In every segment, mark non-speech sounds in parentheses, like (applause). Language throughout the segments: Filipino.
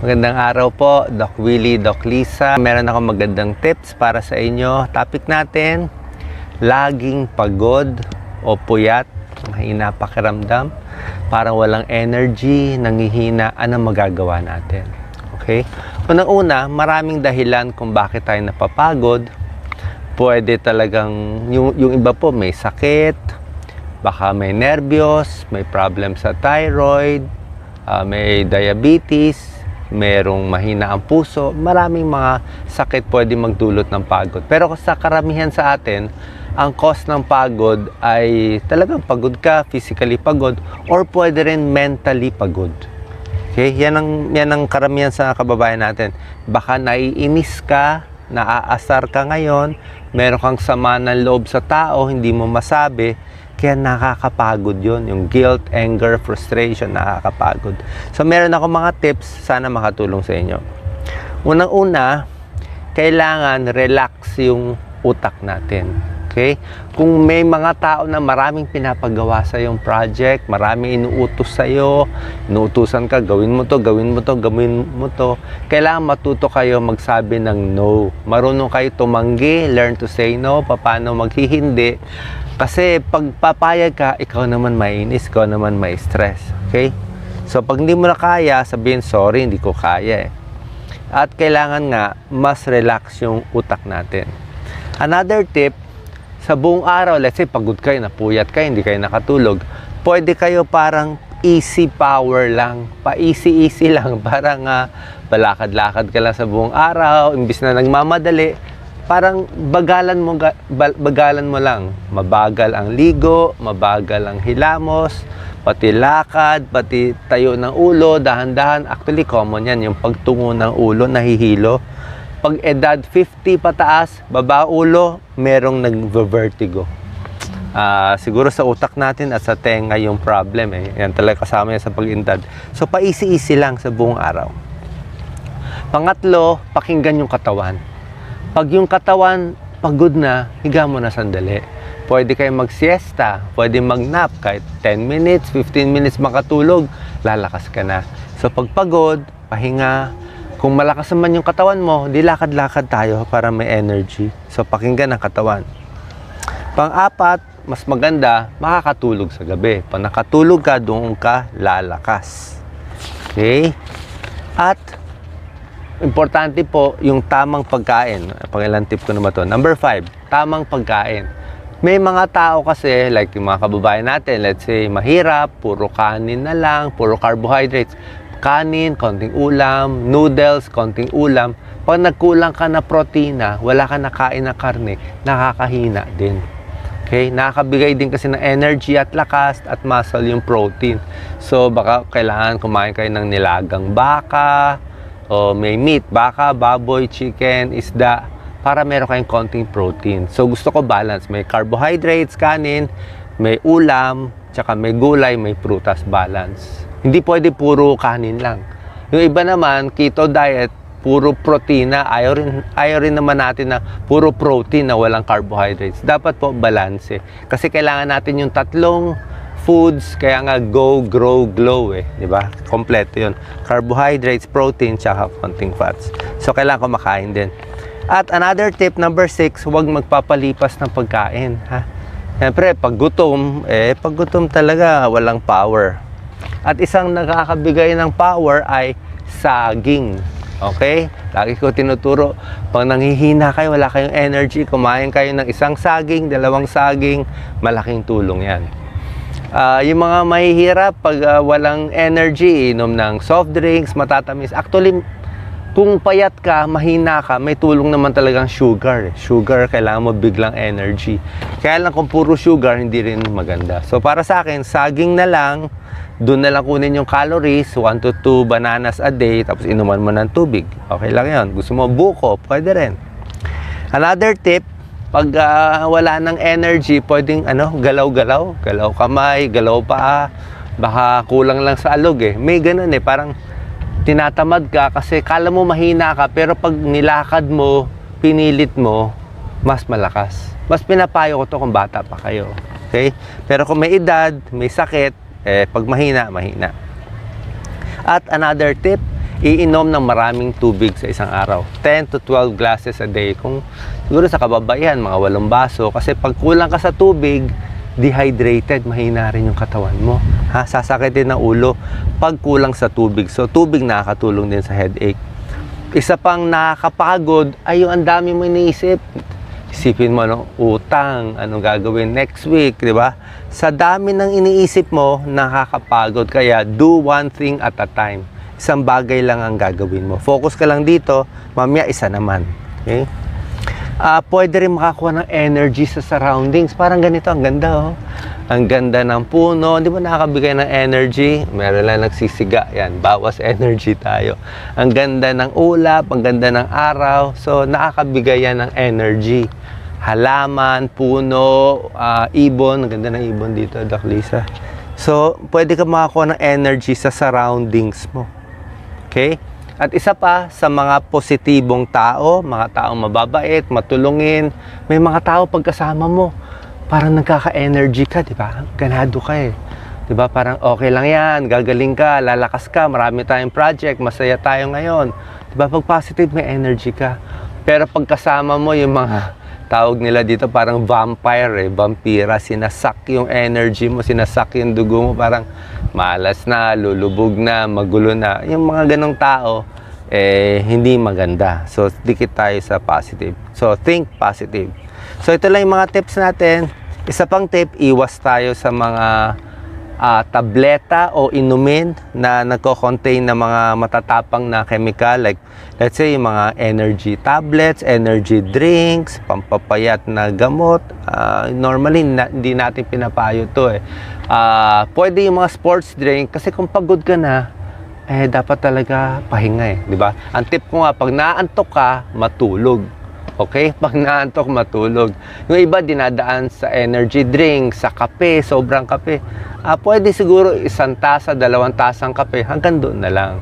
Magandang araw po, Doc Willie, Doc Lisa. Meron akong magandang tips para sa inyo. Topic natin, laging pagod o puyat, mahina pakiramdam, parang walang energy, nangihina, anong magagawa natin? Okay? Unang-una, maraming dahilan kung bakit tayo napapagod. Pwede talagang, yung, yung iba po may sakit, baka may nervyos, may problem sa thyroid, ah, may diabetes, merong mahina ang puso, maraming mga sakit pwede magdulot ng pagod. Pero sa karamihan sa atin, ang cause ng pagod ay talagang pagod ka, physically pagod, or pwede rin mentally pagod. Okay, yan ang, yan ang karamihan sa kababayan natin. Baka naiinis ka, naaasar ka ngayon, meron kang sama ng loob sa tao, hindi mo masabi, kaya nakakapagod yon yung guilt, anger, frustration, nakakapagod. So meron ako mga tips, sana makatulong sa inyo. Unang-una, kailangan relax yung utak natin. Okay? Kung may mga tao na maraming pinapagawa sa yung project, maraming inuutos sa iyo, inuutusan ka, gawin mo to, gawin mo to, gawin mo to, kailangan matuto kayo magsabi ng no. Marunong kayo tumanggi, learn to say no, paano maghihindi. Kasi pag papayag ka, ikaw naman mainis, ikaw naman may stress. Okay? So pag hindi mo na kaya, sabihin, sorry, hindi ko kaya eh. At kailangan nga, mas relax yung utak natin. Another tip, sa buong araw, let's say pagod kayo, napuyat kayo, hindi kayo nakatulog, pwede kayo parang easy power lang, pa easy-easy (laughs) lang, parang uh, balakad-lakad ka lang sa buong araw, imbis na nagmamadali, parang bagalan mo, ga- ba- bagalan mo lang. Mabagal ang ligo, mabagal ang hilamos, pati lakad, pati tayo ng ulo, dahan-dahan. Actually, common yan, yung pagtungo ng ulo, nahihilo. Pag edad 50 pataas, baba ulo, merong nag-vertigo. Ah, siguro sa utak natin at sa tenga yung problem eh. Yan talaga kasama yan sa pag-indad. So, pa-easy-easy lang sa buong araw. Pangatlo, pakinggan yung katawan. Pag yung katawan pagod na, higa mo na sandali. Pwede kayo mag-siesta, pwede mag-nap kahit 10 minutes, 15 minutes makatulog, lalakas ka na. So pag pagod, pahinga. Kung malakas naman yung katawan mo, di lakad-lakad tayo para may energy. So pakinggan ang katawan. Pang-apat, mas maganda, makakatulog sa gabi. Pag nakatulog ka, doon ka lalakas. Okay? At importante po yung tamang pagkain. Pangilan tip ko naman to. Number five, tamang pagkain. May mga tao kasi, like yung mga kababayan natin, let's say, mahirap, puro kanin na lang, puro carbohydrates. Kanin, konting ulam, noodles, konting ulam. Pag nagkulang ka na protina, wala ka nakain na karne, nakakahina din. Okay? Nakakabigay din kasi ng energy at lakas at muscle yung protein. So, baka kailangan kumain kayo ng nilagang baka, o may meat, baka, baboy, chicken, isda, para meron kayong konting protein. So, gusto ko balance. May carbohydrates, kanin, may ulam, tsaka may gulay, may prutas, balance. Hindi pwede puro kanin lang. Yung iba naman, keto diet, puro protina. Ayaw rin, ayaw rin naman natin na puro protein na walang carbohydrates. Dapat po balance. eh. Kasi kailangan natin yung tatlong foods, kaya nga go, grow, glow eh. Di ba? Kompleto yun. Carbohydrates, protein, tsaka konting fats. So, kailangan kumakain din. At another tip, number six, huwag magpapalipas ng pagkain. Ha? Siyempre, pag gutom, eh, pag gutom talaga, walang power. At isang nakakabigay ng power ay saging. Okay? Lagi ko tinuturo, pag nanghihina kayo, wala kayong energy, kumain kayo ng isang saging, dalawang saging, malaking tulong yan. Ah, yung mga mahihirap, pag ah, walang energy, inom ng soft drinks, matatamis. Actually, kung payat ka, mahina ka, may tulong naman talagang sugar. Sugar, kailangan mo biglang energy. Kaya lang kung puro sugar, hindi rin maganda. So para sa akin, saging na lang, doon na lang kunin yung calories, 1 to 2 bananas a day, tapos inuman mo ng tubig. Okay lang yun. Gusto mo buko, pwede rin. Another tip, pag ah, wala ng energy, pwedeng ano, galaw-galaw, galaw kamay, galaw paa, baka kulang lang sa alog eh. May ganun eh, parang tinatamad ka kasi kala mo mahina ka, pero pag nilakad mo, pinilit mo, mas malakas. Mas pinapayo ko to kung bata pa kayo. Okay? Pero kung may edad, may sakit, eh, pag mahina, mahina. At another tip, iinom ng maraming tubig sa isang araw. 10 to 12 glasses a day. Kung siguro sa kababaihan, mga walong baso. Kasi pag kulang ka sa tubig, dehydrated, mahina rin yung katawan mo. Ha? Sasakit din ng ulo pag kulang sa tubig. So, tubig nakakatulong din sa headache. Isa pang nakakapagod ay yung ang dami mo iniisip. Isipin mo, no, utang, anong gagawin next week, di ba? Sa dami ng iniisip mo, nakakapagod. Kaya, do one thing at a time. Isang bagay lang ang gagawin mo. Focus ka lang dito, mamaya isa naman. Okay? Ah, pwede rin makakuha ng energy sa surroundings. Parang ganito, ang ganda oh. Ang ganda ng puno, di ba nakakabigay ng energy? Meron lang nagsisiga, yan, bawas (laughs) energy tayo. Ang ganda ng ulap, ang ganda ng araw, so nakakabigay yan ng energy. Halaman, puno, ah, ibon, ang ganda ng ibon dito, Doc Lisa. So, pwede ka makakuha ng energy sa surroundings mo. Okay? At isa pa, sa mga positibong tao, mga taong mababait, matulungin, may mga tao pagkasama mo, parang nagkaka-energy ka, di ba? Ganado ka eh. Di ba? Parang okay lang yan, gagaling ka, lalakas ka, marami tayong project, masaya tayo ngayon. Di ba? Pag positive, may energy ka. Pero pagkasama mo yung mga tawag nila dito parang vampire eh, vampira, sinasak yung energy mo, sinasak yung dugo mo, parang malas na, lulubog na, magulo na. Yung mga ganong tao, eh, hindi maganda. So, dikit tayo sa positive. So, think positive. So, ito lang yung mga tips natin. Isa pang tip, iwas tayo sa mga ah, tableta o inumin na nagko-contain ng mga matatapang na chemical like let's say yung mga energy tablets, energy drinks, pampapayat na gamot. Ah, normally na, hindi natin pinapayo to eh. Ah, pwede yung mga sports drink kasi kung pagod ka na, eh dapat talaga pahinga eh, di ba? Ang tip ko nga pag naantok ka, matulog. Okay? (laughs) Pag naantok, matulog. Yung iba dinadaan sa energy drink, sa kape, sobrang kape. Ah, pwede siguro isang tasa, dalawang tasang kape, hanggang doon na lang.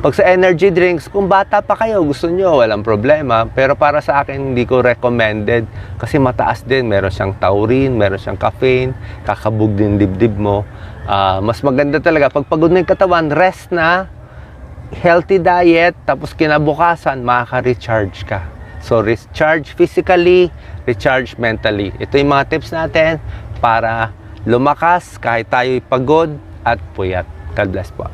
Pag sa energy drinks, kung bata pa kayo, gusto nyo, walang problema. Pero para sa akin, hindi ko recommended. Kasi mataas din. Meron siyang taurine, meron siyang caffeine, kakabog din dibdib mo. Ah, mas maganda talaga, pag pagod na yung katawan, rest na, healthy diet, tapos kinabukasan, makaka-recharge ka. So, recharge physically, recharge mentally. Ito yung mga tips natin para lumakas kahit tayo'y pagod at puyat. God bless po.